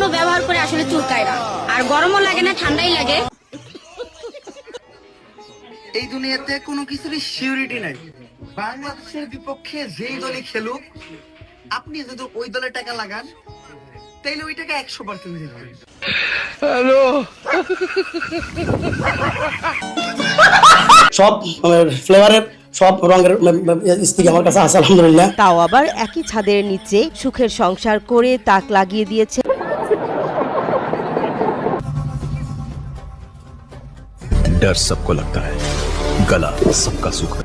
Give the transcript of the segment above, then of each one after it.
পণ্য ব্যবহার করে আসলে চুলকায় না। আর গরমও লাগে না ঠান্ডাই লাগে। এই দুনিয়াতে কোনো কিছুরই সিউরিটি নাই। বাংলাদেশের বিপক্ষে যেই দলই খেলুক আপনি যদি ওই দলে টাকা লাগান তাইলে ওই টাকা একশো পার্সেন্ট দিবেন। সব ফ্লেভারের সব রঙের স্টিক আমার কাছে আছে আলহামদুলিল্লাহ। তাও আবার একই ছাদের নিচে সুখের সংসার করে তাক লাগিয়ে দিয়েছে। डर सबको लगता है गला सबका सुख है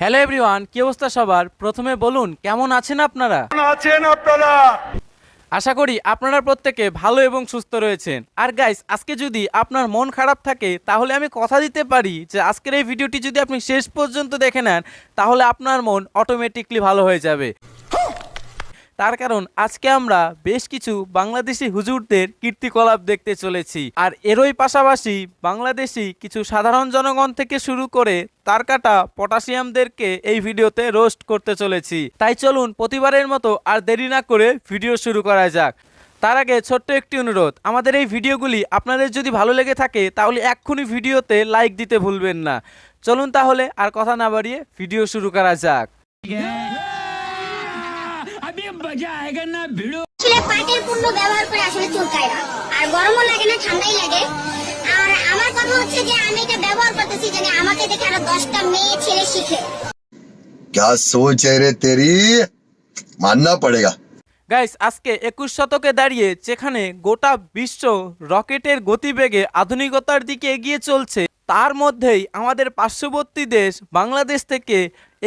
হ্যালো এভরিওয়ান কি অবস্থা সবার প্রথমে বলুন কেমন আছেন আপনারা আশা করি আপনারা প্রত্যেকে ভালো এবং সুস্থ রয়েছেন আর গাইস আজকে যদি আপনার মন খারাপ থাকে তাহলে আমি কথা দিতে পারি যে আজকের এই ভিডিওটি যদি আপনি শেষ পর্যন্ত দেখে নেন তাহলে আপনার মন অটোমেটিকলি ভালো হয়ে যাবে তার কারণ আজকে আমরা বেশ কিছু বাংলাদেশি হুজুরদের কীর্তিকলাপ দেখতে চলেছি। আর এরই পাশাপাশি বাংলাদেশি কিছু সাধারণ জনগণ থেকে শুরু করে তার কাটা পটাশিয়ামদেরকে এই ভিডিওতে রোস্ট করতে চলেছি। তাই চলুন প্রতিবারের মতো আর দেরি না করে ভিডিও শুরু করা যাক। তার আগে ছোট্ট একটি অনুরোধ, আমাদের এই ভিডিওগুলি আপনাদের যদি ভালো লেগে থাকে তাহলে এক্ষুনি ভিডিওতে লাইক দিতে ভুলবেন না। চলুন তাহলে আর কথা না বাড়িয়ে ভিডিও শুরু করা যাক। আসলে পাটের পণ্য ব্যবহার করে আসলে চুলকায় না আর গরমও লাগে না ঠান্ডাই লাগে আর আমার কথা হচ্ছে যে আমি এটা ব্যবহার করতেছি জানি আমাকে দেখে আরো দশটা মেয়ে ছেলে শিখে क्या सोच है रे तेरी मानना पड़ेगा গাইস আজকে একুশ শতকে দাঁড়িয়ে যেখানে গোটা বিশ্ব রকেটের গতিবেগে আধুনিকতার দিকে এগিয়ে চলছে তার মধ্যেই আমাদের পার্শ্ববর্তী দেশ বাংলাদেশ থেকে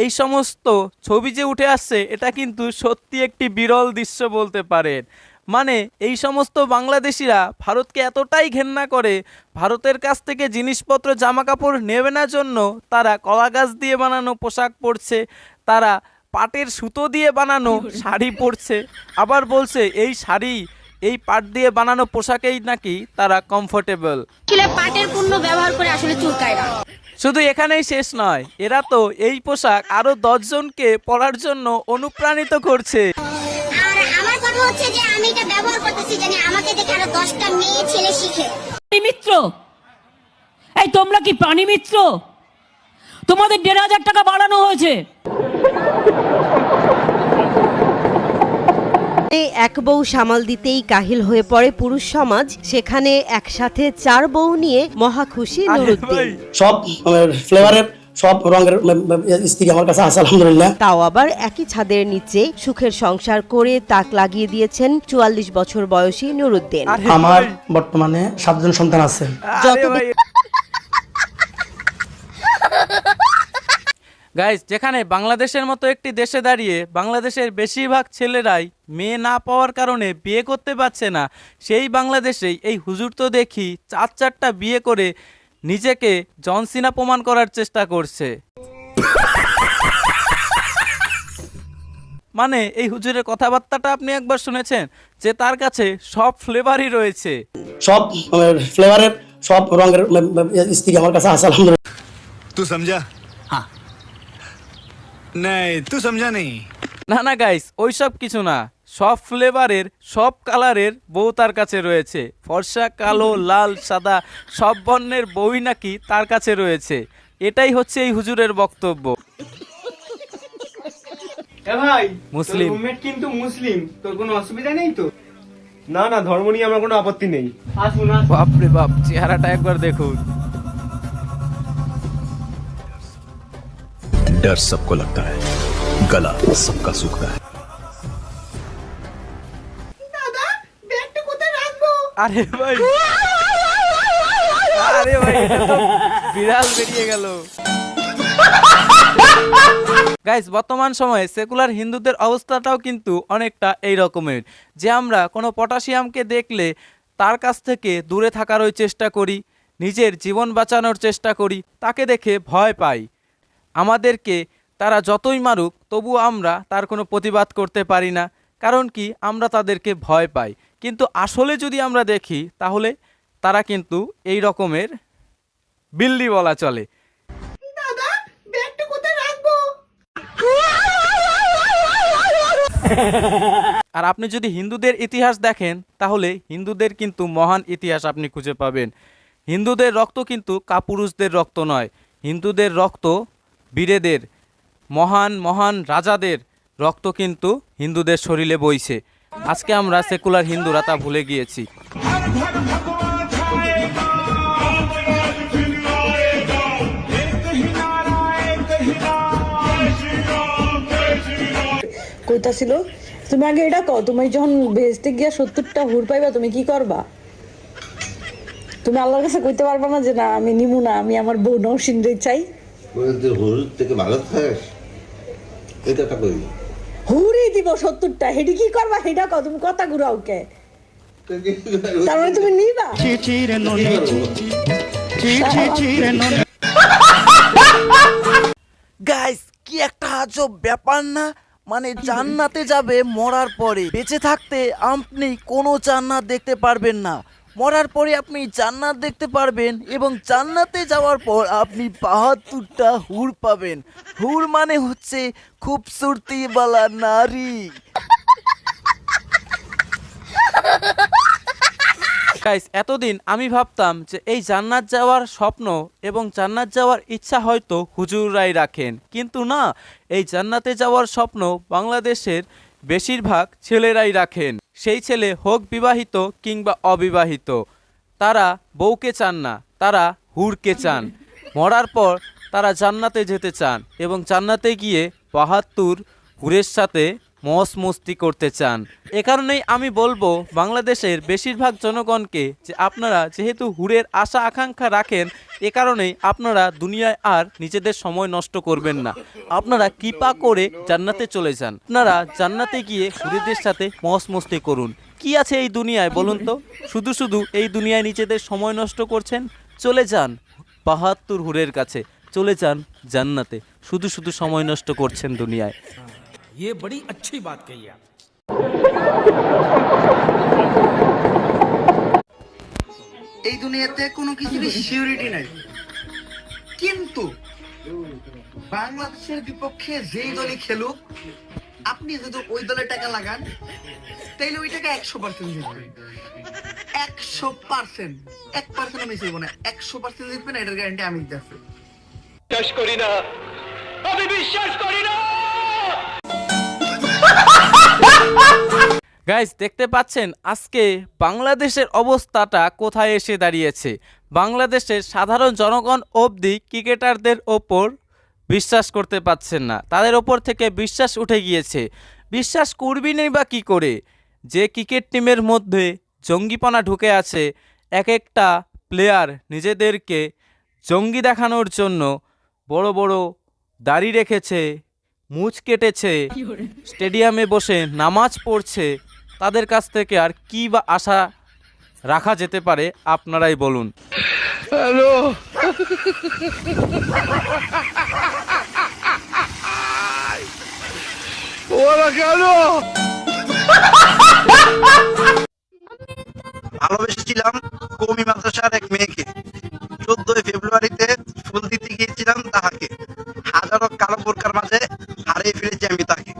এই সমস্ত ছবি যে উঠে আসছে এটা কিন্তু সত্যি একটি বিরল দৃশ্য বলতে পারেন। মানে এই সমস্ত বাংলাদেশিরা ভারতকে এতটাই ঘেন্না করে ভারতের কাছ থেকে জিনিসপত্র জামা কাপড় নেবে না জন্য তারা কলা গাছ দিয়ে বানানো পোশাক পরছে তারা পাটের সুতো দিয়ে বানানো শাড়ি পরছে আবার বলছে এই শাড়ি এই পাট দিয়ে বানানো পোশাকেই নাকি তারা কমফোর্টেবল পাটের পণ্য ব্যবহার করে আসলে চুলকায় না। শুধু এখানেই শেষ নয় এরা তো এই পোশাক আরও দশজনকে পরার জন্য অনুপ্রাণিত করছে। আর আমার কথা হচ্ছে যে আমি এটা ব্যবহার করতেছি জানি আমাকে দেখে আরও দশটা মেয়ে ছেলে শিখে। মিত্র! এই তোমরা কি প্রাণী মিত্র? তোমাদের দেড় হাজার টাকা বাড়ানো হয়েছে। এই এক বউ সামাল দিতেই কাহিল হয়ে পড়ে পুরুষ সমাজ। সেখানে একসাথে চার বউ নিয়ে মহা খুশি নুরুদ্দিন। সব ফ্লেভারের সব রঙের স্টিক আমার কাছে আছে আলহামদুলিল্লাহ। তাও আবার একই ছাদের নিচে সুখের সংসার করে তাক লাগিয়ে দিয়েছেন চুয়াল্লিশ বছর বয়সী নুরুদ্দিন। আমার বর্তমানে সাতজন সন্তান আছে। আরে গাইজ যেখানে বাংলাদেশের মতো একটি দেশে দাঁড়িয়ে বাংলাদেশের বেশিরভাগ ছেলেরাই মেয়ে না পাওয়ার কারণে বিয়ে করতে পারছে না সেই বাংলাদেশে এই হুজুর তো দেখি চার চারটা বিয়ে করে নিজেকে জনসিনা প্রমাণ করার চেষ্টা করছে। মানে এই হুজুরের কথাবার্তাটা আপনি একবার শুনেছেন যে তার কাছে সব ফ্লেভারই রয়েছে। সব মানে ফ্লেভারের সব রঙের স্ত্রী আমার কাছে আসালাম তুই সমঝা? नहीं तू समझा नहीं না না গাইস ওইসব কিছু না সব ফ্লেভারের সব কালারের বউ তার কাছে রয়েছে ফর্সা কালো লাল সাদা সব বর্ণের বউই নাকি তার কাছে রয়েছে এটাই হচ্ছে এই হুজুরের বক্তব্য এ ভাই মুসলিম। রুমমেট কিন্তু মুসলিম তোর কোনো অসুবিধা নেই তো না না ধর্ম নিয়ে আমার কোনো আপত্তি নেই আসুন আসুন। বাপরে বাপ চেহারাটা একবার দেখুন डर सबको लगता है गला सबका सूखता है আরে ভাই আরে ভাই এটা তো বিড়াল বেরিয়ে গেল গাইস বর্তমান সময়ে সেকুলার হিন্দুদের অবস্থাটাও কিন্তু অনেকটা এই রকমের যে আমরা কোনো পটাশিয়ামকে দেখলে তার কাছ থেকে দূরে থাকারই চেষ্টা করি নিজের জীবন বাঁচানোর চেষ্টা করি তাকে দেখে ভয় পাই আমাদেরকে তারা যতই মারুক তবু আমরা তার কোনো প্রতিবাদ করতে পারি না কারণ কি আমরা তাদেরকে ভয় পাই। কিন্তু আসলে যদি আমরা দেখি তাহলে তারা কিন্তু এই রকমের বিল্লি বলা চলে। আর আপনি যদি হিন্দুদের ইতিহাস দেখেন তাহলে হিন্দুদের কিন্তু মহান ইতিহাস আপনি খুঁজে পাবেন। হিন্দুদের রক্ত কিন্তু কাপুরুষদের রক্ত নয়। হিন্দুদের রক্ত বীরেদের, মহান মহান রাজাদের রক্ত কিন্তু হিন্দুদের শরীরে বইছে। আজকে আমরা সেকুলার হিন্দুরা তা ভুলে গিয়েছি। কইতাছিল তুমি আগে এটা কও, তুমি যখন ভেস্তে গিয়া সত্তরটা হুর পাইবা, তুমি কি করবা? তুমি আল্লাহর কাছে কইতে পারবা না যে, না, আমি নিমু না, আমি আমার বউ নরসিংরে চাই। হুর থেকে ভালো থাক। এটা একটা করি হুরই দিব সত্তরটা। হেডি কি করবা? হেডা কও তুমি কথা ঘুরাও কে? তার মানে তুমি নিবা? গাইস কি একটা আজব ব্যাপার না? মানে জান্নাতে যাবে মরার পরে। বেঁচে থাকতে আপনি কোনো জান্নাত দেখতে পারবেন না। মরার পরে আপনি জান্নাত দেখতে পারবেন এবং জান্নাতে যাওয়ার পর আপনি বাহাত্তরটা হুর পাবেন। হুর মানে হচ্ছে খুবসুরতি বালা নারী। গাইস এতদিন আমি ভাবতাম যে এই জান্নাত যাওয়ার স্বপ্ন এবং জান্নাত যাওয়ার ইচ্ছা হয়তো হুজুররাই রাখেন। কিন্তু না, এই জান্নাতে যাওয়ার স্বপ্ন বাংলাদেশের বেশিরভাগ ছেলেরাই রাখেন। সেই ছেলে হোক বিবাহিত কিংবা অবিবাহিত, তারা বউকে চান না, তারা হুড়কে চান। মরার পর তারা জান্নাতে যেতে চান এবং জান্নাতে গিয়ে বাহাত্তর হুরের সাথে মস মস্তি করতে চান। এ কারণেই আমি বলব, বাংলাদেশের বেশিরভাগ জনগণকে যে আপনারা যেহেতু হুরের আশা আকাঙ্ক্ষা রাখেন, এ কারণেই আপনারা দুনিয়ায় আর নিজেদের সময় নষ্ট করবেন না। আপনারা কৃপা করে জান্নাতে চলে যান। আপনারা জান্নাতে গিয়ে হুরেদের সাথে মস মস্তি করুন। কি আছে এই দুনিয়ায় বলুন তো? শুধু শুধু এই দুনিয়ায় নিজেদের সময় নষ্ট করছেন? চলে যান বাহাত্তর হুরের কাছে। চলে যান জান্নাতে। শুধু শুধু সময় নষ্ট করছেন দুনিয়ায়। এই দুনিয়াতে কোনো কিছুরই সিউরিটি নাই। কিন্তু বাংলাদেশের বিপক্ষে যেই দলই খেলুক আপনি যদি ওই দলে টাকা লাগান তাইলে ওই টাকা একশো পার্সেন্ট জিতবেন একশো পার্সেন্ট এক পার্সেন্ট আমি চাইব না একশো পার্সেন্ট জিতবেন এটার গ্যারান্টি আমি দিতে আসছি গাইজ দেখতে পাচ্ছেন আজকে বাংলাদেশের অবস্থাটা কোথায় এসে দাঁড়িয়েছে? বাংলাদেশের সাধারণ জনগণ অবধি ক্রিকেটারদের ওপর বিশ্বাস করতে পাচ্ছেন না। তাদের ওপর থেকে বিশ্বাস উঠে গিয়েছে। বিশ্বাস করবি নেই বা কী করে? যে ক্রিকেট টিমের মধ্যে জঙ্গিপনা ঢুকে আছে এক একটা প্লেয়ার নিজেদেরকে জঙ্গি দেখানোর জন্য বড় বড় দাড়ি রেখেছে মুচ কেটেছে স্টেডিয়ামে বসে নামাজ পড়ছে তাদের কাছ থেকে আর কি বা আশা রাখা যেতে পারে আপনারাই বলুন। ভালোবেসেছিলাম কৌমি মাদ্রাসার এক মেয়েকে। চোদ্দই ফেব্রুয়ারিতে ফুল দিতে গিয়েছিলাম তাহাকে। হাজারো কালো বোরকার মাঝে হারিয়ে ফিরেছি আমি তাকে।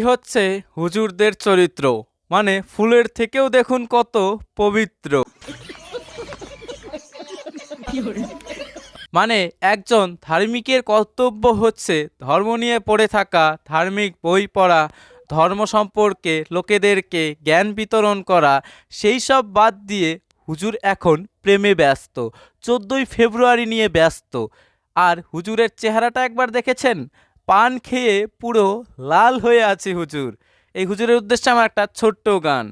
হচ্ছে হুজুরদের চরিত্র। মানে ফুলের থেকেও দেখুন কত পবিত্র। মানে একজন ধার্মিকের কর্তব্য হচ্ছে ধর্ম নিয়ে পড়ে থাকা, ধার্মিক বই পড়া, ধর্ম সম্পর্কে লোকেদেরকে জ্ঞান বিতরণ করা, সেই সব বাদ দিয়ে হুজুর এখন প্রেমে ব্যস্ত, চোদ্দোই ফেব্রুয়ারি নিয়ে ব্যস্ত। আর হুজুরের চেহারাটা একবার দেখেছেন? পান খেয়ে পুরো লাল হয়ে আছে হুজুর। এই হুজুরের উদ্দেশ্যে আমার একটা ছোট্ট গান।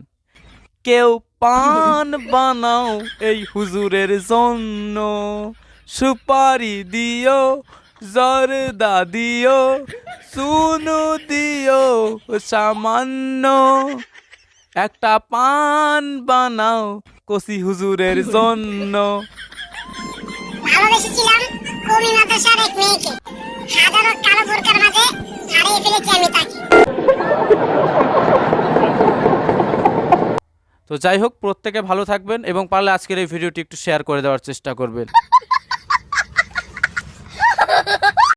কেউ পান বানাও এই হুজুরের জন্য, সুপারি দিও, জর্দা দিও সুনু দিও সামান্য। একটা পান বানাও কসি হুজুরের জন্য। ভালোবেসেছিলাম এক মেয়েকে। হাজারো কালো বোরকার মাঝে হারিয়ে ফেলেছি আমি তাকে। তো যাই হোক প্রত্যেকে ভালো থাকবেন এবং পারলে আজকের এই ভিডিওটি একটু শেয়ার করে দেওয়ার চেষ্টা করবেন।